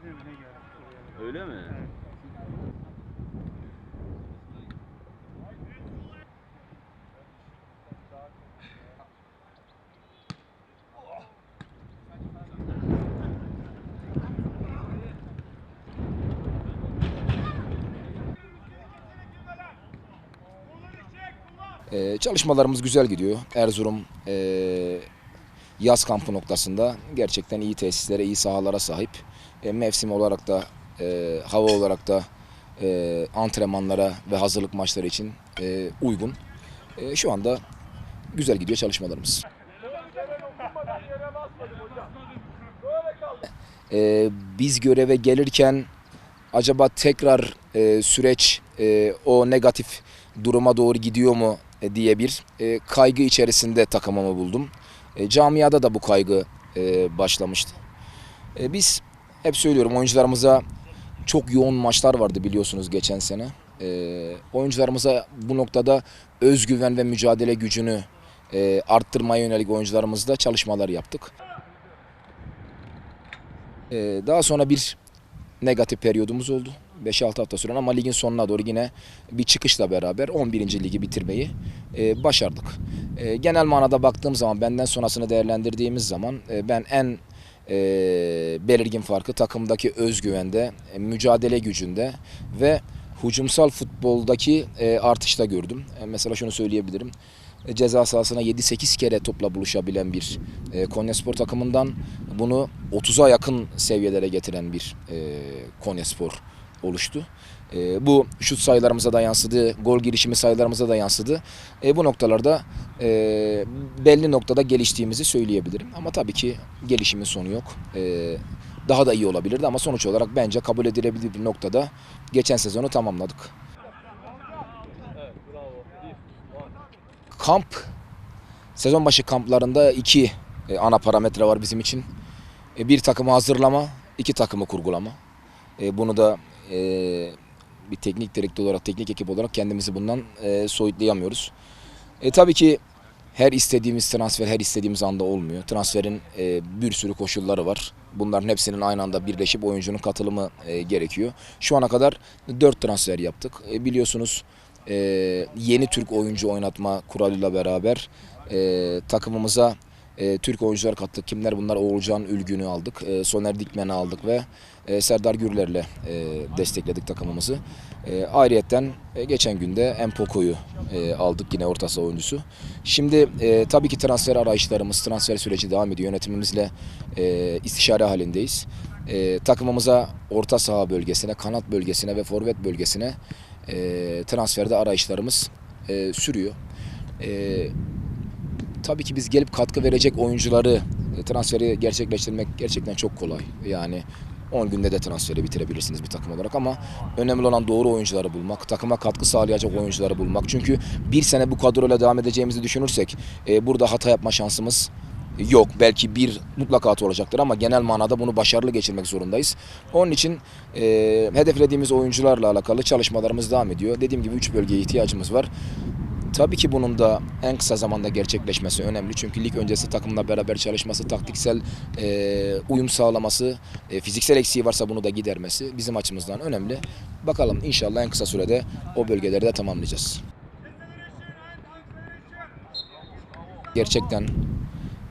2007'de mi ne geldik buraya? Öyle mi? Evet. Ee, çalışmalarımız güzel gidiyor. Erzurum e, yaz kampı noktasında gerçekten iyi tesislere, iyi sahalara sahip. E, mevsim olarak da, e, hava olarak da e, antrenmanlara ve hazırlık maçları için e, uygun. E, şu anda güzel gidiyor çalışmalarımız. E, biz göreve gelirken acaba tekrar e, süreç e, o negatif duruma doğru gidiyor mu e, diye bir e, kaygı içerisinde takımımı buldum. E, camiada da bu kaygı e, başlamıştı. E, biz hep söylüyorum oyuncularımıza çok yoğun maçlar vardı biliyorsunuz geçen sene. E, oyuncularımıza bu noktada özgüven ve mücadele gücünü e, arttırmaya yönelik oyuncularımızla çalışmalar yaptık. E, daha sonra bir negatif periyodumuz oldu. 5-6 hafta süren ama ligin sonuna doğru yine bir çıkışla beraber 11. ligi bitirmeyi e, başardık. E, genel manada baktığım zaman benden sonrasını değerlendirdiğimiz zaman e, ben en e, belirgin farkı takımdaki özgüvende, e, mücadele gücünde ve hücumsal futboldaki e, artışta gördüm. E, mesela şunu söyleyebilirim. E, ceza sahasına 7-8 kere topla buluşabilen bir e, Konyaspor takımından bunu 30'a yakın seviyelere getiren bir e, Konyaspor oluştu. E, bu şut sayılarımıza da yansıdı, gol girişimi sayılarımıza da yansıdı. E, bu noktalarda e, belli noktada geliştiğimizi söyleyebilirim. Ama tabii ki gelişimin sonu yok. E, daha da iyi olabilirdi ama sonuç olarak bence kabul edilebilir bir noktada geçen sezonu tamamladık. Kamp, sezon başı kamplarında iki e, ana parametre var bizim için. E, bir takımı hazırlama, iki takımı kurgulama. E, bunu da e, bir teknik direktör olarak, teknik ekip olarak kendimizi bundan e, soyutlayamıyoruz. E, tabii ki her istediğimiz transfer her istediğimiz anda olmuyor. Transferin e, bir sürü koşulları var. Bunların hepsinin aynı anda birleşip oyuncunun katılımı e, gerekiyor. Şu ana kadar 4 transfer yaptık. E, biliyorsunuz e, yeni Türk oyuncu oynatma kuralıyla beraber e, takımımıza e, Türk oyuncular kattık. Kimler bunlar? Oğulcan Ülgün'ü aldık. E, Soner Dikmen'i aldık ve e, Serdar Gürler'le e, destekledik takımımızı. E, ayrıyetten e, geçen günde Empoko'yu e, aldık yine orta saha oyuncusu. Şimdi e, tabii ki transfer arayışlarımız, transfer süreci devam ediyor. Yönetimimizle e, istişare halindeyiz. E, takımımıza orta saha bölgesine, kanat bölgesine ve forvet bölgesine e, transferde arayışlarımız e, sürüyor. E, tabii ki biz gelip katkı verecek oyuncuları e, transferi gerçekleştirmek gerçekten çok kolay. Yani 10 günde de transferi bitirebilirsiniz bir takım olarak ama önemli olan doğru oyuncuları bulmak, takıma katkı sağlayacak oyuncuları bulmak. Çünkü bir sene bu kadroyla devam edeceğimizi düşünürsek e, burada hata yapma şansımız yok. Belki bir mutlaka hata olacaktır ama genel manada bunu başarılı geçirmek zorundayız. Onun için e, hedeflediğimiz oyuncularla alakalı çalışmalarımız devam ediyor. Dediğim gibi 3 bölgeye ihtiyacımız var. Tabii ki bunun da en kısa zamanda gerçekleşmesi önemli. Çünkü lig öncesi takımla beraber çalışması, taktiksel e, uyum sağlaması, e, fiziksel eksiği varsa bunu da gidermesi bizim açımızdan önemli. Bakalım inşallah en kısa sürede o bölgeleri de tamamlayacağız. Gerçekten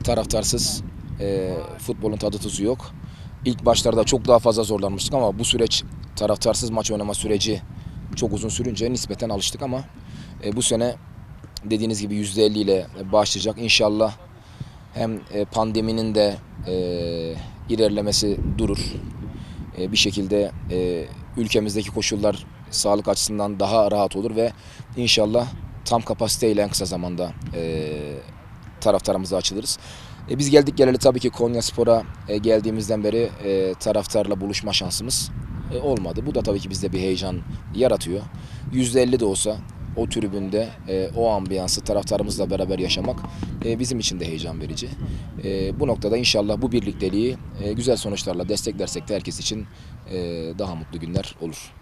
taraftarsız e, futbolun tadı tuzu yok. İlk başlarda çok daha fazla zorlanmıştık ama bu süreç taraftarsız maç oynama süreci çok uzun sürünce nispeten alıştık ama e, bu sene dediğiniz gibi %50 ile başlayacak. İnşallah hem e, pandeminin de e, ilerlemesi durur. E, bir şekilde e, ülkemizdeki koşullar sağlık açısından daha rahat olur ve inşallah tam kapasiteyle en kısa zamanda e, taraftarımıza açılırız. E, biz geldik geleli tabii ki Konya Spor'a e, geldiğimizden beri e, taraftarla buluşma şansımız e, olmadı. Bu da tabii ki bizde bir heyecan yaratıyor. %50 de olsa o tribünde e, o ambiyansı taraftarımızla beraber yaşamak e, bizim için de heyecan verici. E, bu noktada inşallah bu birlikteliği e, güzel sonuçlarla desteklersek de herkes için e, daha mutlu günler olur.